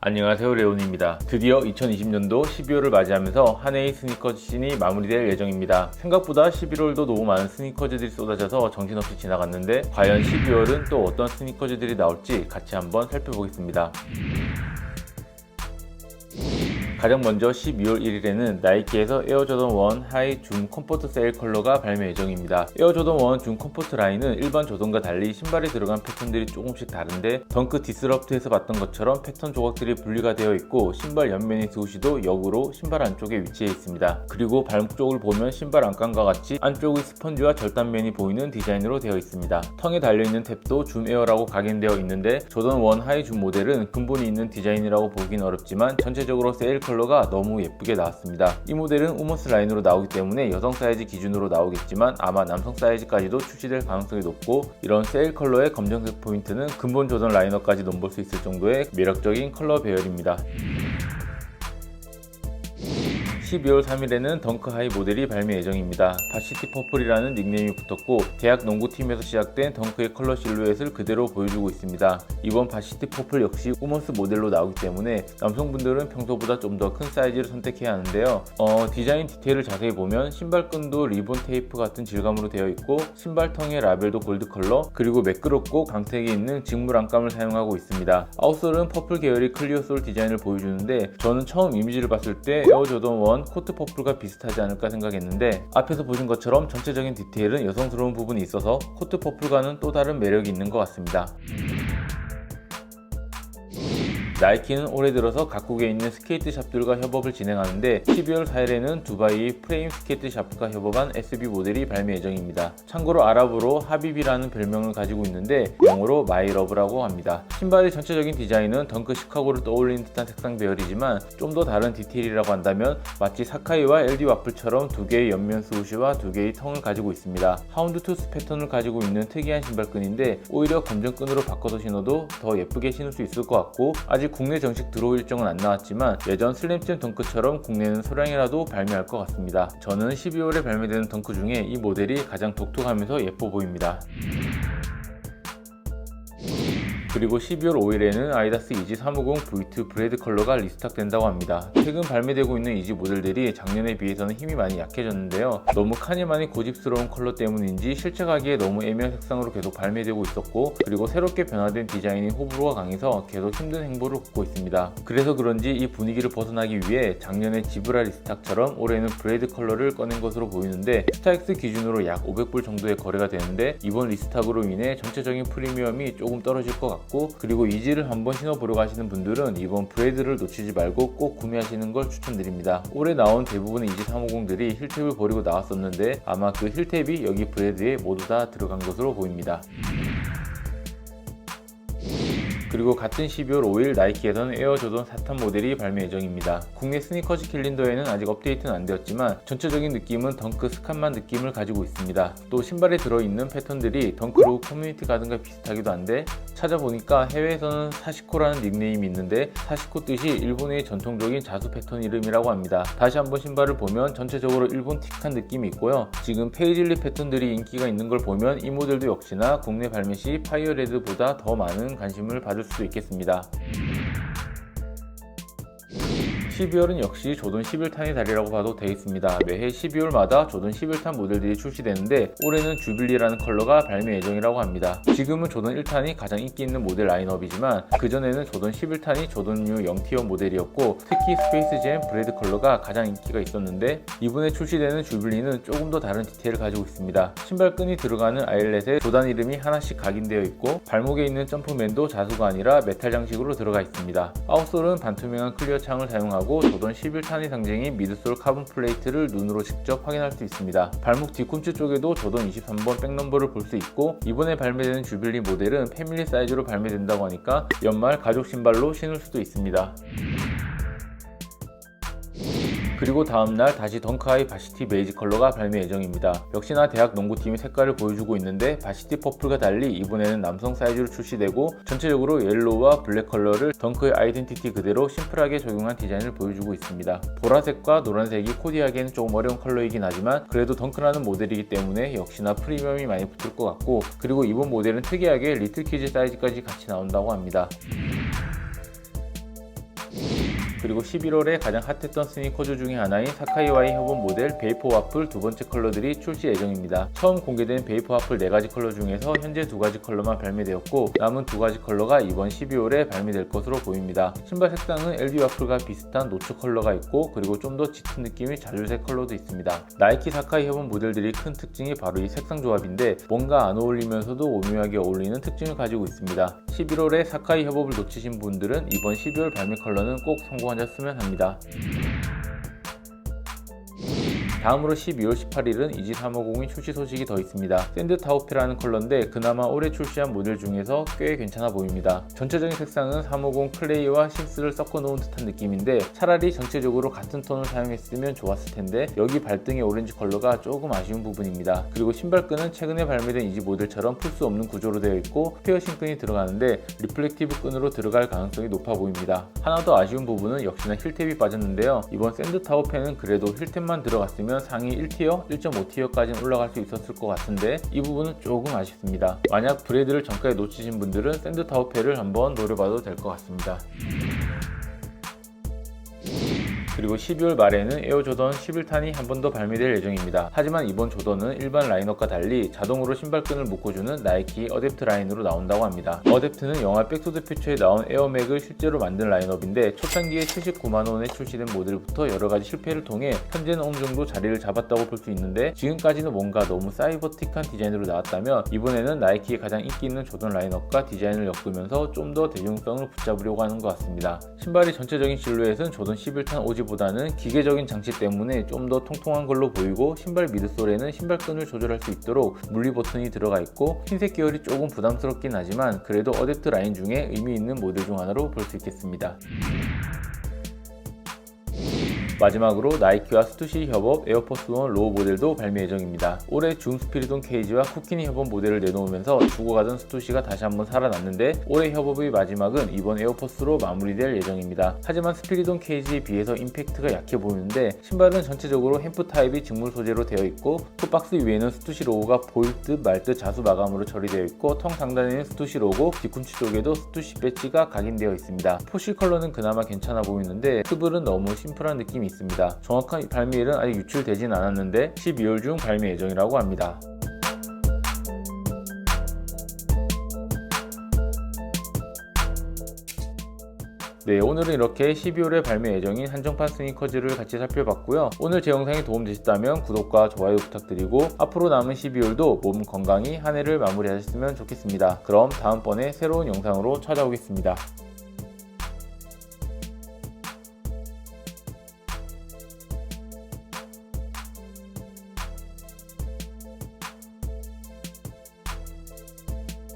안녕하세요 레온입니다. 드디어 2020년도 12월을 맞이하면서 한 해의 스니커즈 시즌이 마무리될 예정입니다. 생각보다 11월도 너무 많은 스니커즈들이 쏟아져서 정신없이 지나갔는데 과연 12월은 또 어떤 스니커즈들이 나올지 같이 한번 살펴보겠습니다. 가장 먼저 12월 1일에는 나이키에서 에어조던 1 하이 줌 컴포트 세일 컬러가 발매 예정입니다. 에어조던 1 줌 컴포트 라인은 일반 조던과 달리 신발에 들어간 패턴들이 조금씩 다른데 덩크 디스럽트에서 봤던 것처럼 패턴 조각들이 분리가 되어 있고 신발 옆면의 스우시도 역으로 신발 안쪽에 위치해 있습니다. 그리고 발목 쪽을 보면 신발 안감과 같이 안쪽의 스펀지와 절단면이 보이는 디자인으로 되어 있습니다. 텅에 달려있는 탭도 줌 에어라고 각인되어 있는데 조던 1 하이 줌 모델은 근본이 있는 디자인이라고 보긴 어렵지만 전체적으로 세일 컬러가 너무 예쁘게 나왔습니다. 이 모델은 우먼스 라인으로 나오기 때문에 여성 사이즈 기준으로 나오겠지만 아마 남성 사이즈까지도 출시될 가능성이 높고 이런 세일 컬러의 검정색 포인트는 근본 조던 라이너까지 넘볼 수 있을 정도의 매력적인 컬러 배열입니다. 12월 3일에는 덩크 하이 모델이 발매 예정입니다. 바시티 퍼플이라는 닉네임이 붙었고 대학 농구팀에서 시작된 덩크의 컬러 실루엣을 그대로 보여주고 있습니다. 이번 바시티 퍼플 역시 우먼스 모델로 나오기 때문에 남성분들은 평소보다 좀 더 큰 사이즈를 선택해야 하는데요. 어, 디자인 디테일을 자세히 보면 신발끈도 리본 테이프 같은 질감으로 되어 있고 신발텅의 라벨도 골드 컬러 그리고 매끄럽고 광택이 있는 직물 안감을 사용하고 있습니다. 아웃솔은 퍼플 계열의 클리어 솔 디자인을 보여주는데 저는 처음 이미지를 봤을 때 에어 조던 1 코트 퍼플과 비슷하지 않을까 생각했는데 앞에서 보신 것처럼 전체적인 디테일은 여성스러운 부분이 있어서 코트 퍼플과는 또 다른 매력이 있는 것 같습니다. 나이키는 올해 들어서 각국에 있는 스케이트 샵들과 협업을 진행하는데 12월 4일에는 두바이 프레임 스케이트 샵과 협업한 SB 모델이 발매 예정입니다. 참고로 아랍어로 하비비라는 별명을 가지고 있는데 영어로 마이러브라고 합니다. 신발의 전체적인 디자인은 덩크 시카고를 떠올리는 듯한 색상 배열이지만 좀 더 다른 디테일이라고 한다면 마치 사카이와 LD 와플처럼 두 개의 옆면 스우시와 두 개의 텅을 가지고 있습니다. 하운드 투스 패턴을 가지고 있는 특이한 신발끈인데 오히려 검정끈으로 바꿔서 신어도 더 예쁘게 신을 수 있을 것 같고 아직 국내 정식 드로우 일정은 안 나왔지만 예전 슬램잼 덩크처럼 국내는 소량이라도 발매할 것 같습니다. 저는 12월에 발매되는 덩크 중에 이 모델이 가장 독특하면서 예뻐 보입니다. 그리고 12월 5일에는 아이다스 이지 350 V2 브레드 컬러가 리스탁된다고 합니다. 최근 발매되고 있는 이지 모델들이 작년에 비해서는 힘이 많이 약해졌는데요. 너무 카니만이 고집스러운 컬러 때문인지 실착하기에 너무 애매한 색상으로 계속 발매되고 있었고 그리고 새롭게 변화된 디자인이 호불호가 강해서 계속 힘든 행보를 걷고 있습니다. 그래서 그런지 이 분위기를 벗어나기 위해 작년에 지브라 리스탁처럼 올해는 브레드 컬러를 꺼낸 것으로 보이는데 스타엑스 기준으로 약 500불 정도의 거래가 되는데 이번 리스탁으로 인해 전체적인 프리미엄이 조금 떨어질 것 같고 그리고 이지를 한번 신어보려 하시는 분들은 이번 브레이드를 놓치지 말고 꼭 구매하시는 걸 추천드립니다. 올해 나온 대부분의 이지 350들이 힐탭을 버리고 나왔었는데 아마 그 힐탭이 여기 브레드에 모두 다 들어간 것으로 보입니다. 그리고 같은 12월 5일 나이키에서는 에어 조던 4탄 모델이 발매 예정입니다. 국내 스니커즈 캘린더에는 아직 업데이트는 안 되었지만 전체적인 느낌은 덩크 스칸만 느낌을 가지고 있습니다. 또 신발에 들어있는 패턴들이 덩크로 커뮤니티 가든과 비슷하기도 한데 찾아보니까 해외에서는 사시코라는 닉네임이 있는데 사시코 뜻이 일본의 전통적인 자수 패턴 이름이라고 합니다. 다시 한번 신발을 보면 전체적으로 일본 틱한 느낌이 있고요. 지금 페이즐리 패턴들이 인기가 있는 걸 보면 이 모델도 역시나 국내 발매 시 파이어레드보다 더 많은 관심을 받을 수도 있겠습니다. 12월은 역시 조던 11탄의 달이라고 봐도 되겠습니다. 매해 12월마다 조던 11탄 모델들이 출시되는데 올해는 주빌리라는 컬러가 발매 예정이라고 합니다. 지금은 조던 1탄이 가장 인기 있는 모델 라인업이지만 그전에는 조던 11탄이 조던류 0티어 모델이었고 특히 스페이스 잼 브레드 컬러가 가장 인기가 있었는데 이번에 출시되는 주빌리는 조금 더 다른 디테일을 가지고 있습니다. 신발끈이 들어가는 아일렛에 조단 이름이 하나씩 각인되어 있고 발목에 있는 점프맨도 자수가 아니라 메탈 장식으로 들어가 있습니다. 아웃솔은 반투명한 클리어 창을 사용하고 하고 조던 11탄의 상징인 미드솔 카본 플레이트를 눈으로 직접 확인할 수 있습니다. 발목 뒤꿈치 쪽에도 조던 23번 백넘버를 볼 수 있고 이번에 발매되는 주빌리 모델은 패밀리 사이즈로 발매된다고 하니까 연말 가족 신발로 신을 수도 있습니다. 그리고 다음날 다시 덩크하이 바시티 베이지 컬러가 발매 예정입니다. 역시나 대학 농구팀이 색깔을 보여주고 있는데 바시티 퍼플과 달리 이번에는 남성 사이즈로 출시되고 전체적으로 옐로우와 블랙 컬러를 덩크의 아이덴티티 그대로 심플하게 적용한 디자인을 보여주고 있습니다. 보라색과 노란색이 코디하기에는 조금 어려운 컬러이긴 하지만 그래도 덩크라는 모델이기 때문에 역시나 프리미엄이 많이 붙을 것 같고 그리고 이번 모델은 특이하게 리틀 키즈 사이즈까지 같이 나온다고 합니다. 그리고 11월에 가장 핫했던 스니커즈 중에 하나인 사카이와의 협업 모델 베이퍼 와플 두 번째 컬러들이 출시 예정입니다. 처음 공개된 베이퍼 와플 네 가지 컬러 중에서 현재 두 가지 컬러만 발매되었고 남은 두 가지 컬러가 이번 12월에 발매될 것으로 보입니다. 신발 색상은 LB 와플과 비슷한 노트 컬러가 있고 그리고 좀 더 짙은 느낌의 자주색 컬러도 있습니다. 나이키 사카이 협업 모델들이 큰 특징이 바로 이 색상 조합인데 뭔가 안 어울리면서도 오묘하게 어울리는 특징을 가지고 있습니다. 11월에 사카이 협업을 놓치신 분들은 이번 12월 발매 컬러는 꼭 성공 하셨으면 합니다. 다음으로 12월 18일은 이지 350이 출시 소식이 더 있습니다. 샌드 타우페라는 컬러인데 그나마 올해 출시한 모델 중에서 꽤 괜찮아 보입니다. 전체적인 색상은 350 클레이와 6를 섞어 놓은 듯한 느낌인데 차라리 전체적으로 같은 톤을 사용했으면 좋았을 텐데 여기 발등의 오렌지 컬러가 조금 아쉬운 부분입니다. 그리고 신발끈은 최근에 발매된 이지 모델처럼 풀 수 없는 구조로 되어 있고 페어싱 끈이 들어가는데 리플렉티브 끈으로 들어갈 가능성이 높아 보입니다. 하나 더 아쉬운 부분은 역시나 힐탭이 빠졌는데요. 이번 샌드 타우페는 그래도 힐탭만 들어갔으면 상위 1티어, 1.5티어까지는 올라갈 수 있었을 것 같은데 이 부분은 조금 아쉽습니다. 만약 브레드를 정가에 놓치신 분들은 샌드 타우페를 한번 노려봐도 될 것 같습니다. 그리고 12월 말에는 에어 조던 11탄이 한 번 더 발매될 예정입니다. 하지만 이번 조던은 일반 라인업과 달리 자동으로 신발끈을 묶어주는 나이키 어댑트 라인으로 나온다고 합니다. 어댑트는 영화 백투더 퓨처에 나온 에어맥을 실제로 만든 라인업인데 초창기에 79만원에 출시된 모델부터 여러가지 실패를 통해 현재는 어느 정도 자리를 잡았다고 볼 수 있는데 지금까지는 뭔가 너무 사이버틱한 디자인으로 나왔다면 이번에는 나이키의 가장 인기 있는 조던 라인업과 디자인을 엮으면서 좀 더 대중성을 붙잡으려고 하는 것 같습니다. 신발의 전체적인 실루엣은 조던 11탄 오지 보다는 기계적인 장치 때문에 좀 더 통통한 걸로 보이고 신발 미드솔에는 신발끈을 조절할 수 있도록 물리 버튼이 들어가 있고 흰색 계열이 조금 부담스럽긴 하지만 그래도 어댑트 라인 중에 의미 있는 모델 중 하나로 볼 수 있겠습니다. 마지막으로 나이키와 스투시 협업 에어포스 원 로우 모델도 발매 예정입니다. 올해 줌 스피리돈 케이지와 쿠키니 협업 모델을 내놓으면서 죽어가던 스투시가 다시 한번 살아났는데 올해 협업의 마지막은 이번 에어포스로 마무리될 예정입니다. 하지만 스피리돈 케이지에 비해서 임팩트가 약해 보이는데 신발은 전체적으로 햄프 타입이 직물 소재로 되어 있고 톱박스 위에는 스투시 로고가 보일 듯 말 듯 자수 마감으로 처리되어 있고 통 상단에는 스투시 로고, 뒤꿈치 쪽에도 스투시 배지가 각인되어 있습니다. 포실 컬러는 그나마 괜찮아 보이는데 흡을은 너무 심플한 느낌이 있습니다. 정확한 발매일은 아직 유출되진 않았는데 12월 중 발매 예정이라고 합니다. 네, 오늘은 이렇게 12월에 발매 예정인 한정판 스니커즈를 같이 살펴봤고요. 오늘 제 영상이 도움되셨다면 구독과 좋아요 부탁드리고 앞으로 남은 12월도 몸 건강히 한 해를 마무리하셨으면 좋겠습니다. 그럼 다음번에 새로운 영상으로 찾아오겠습니다.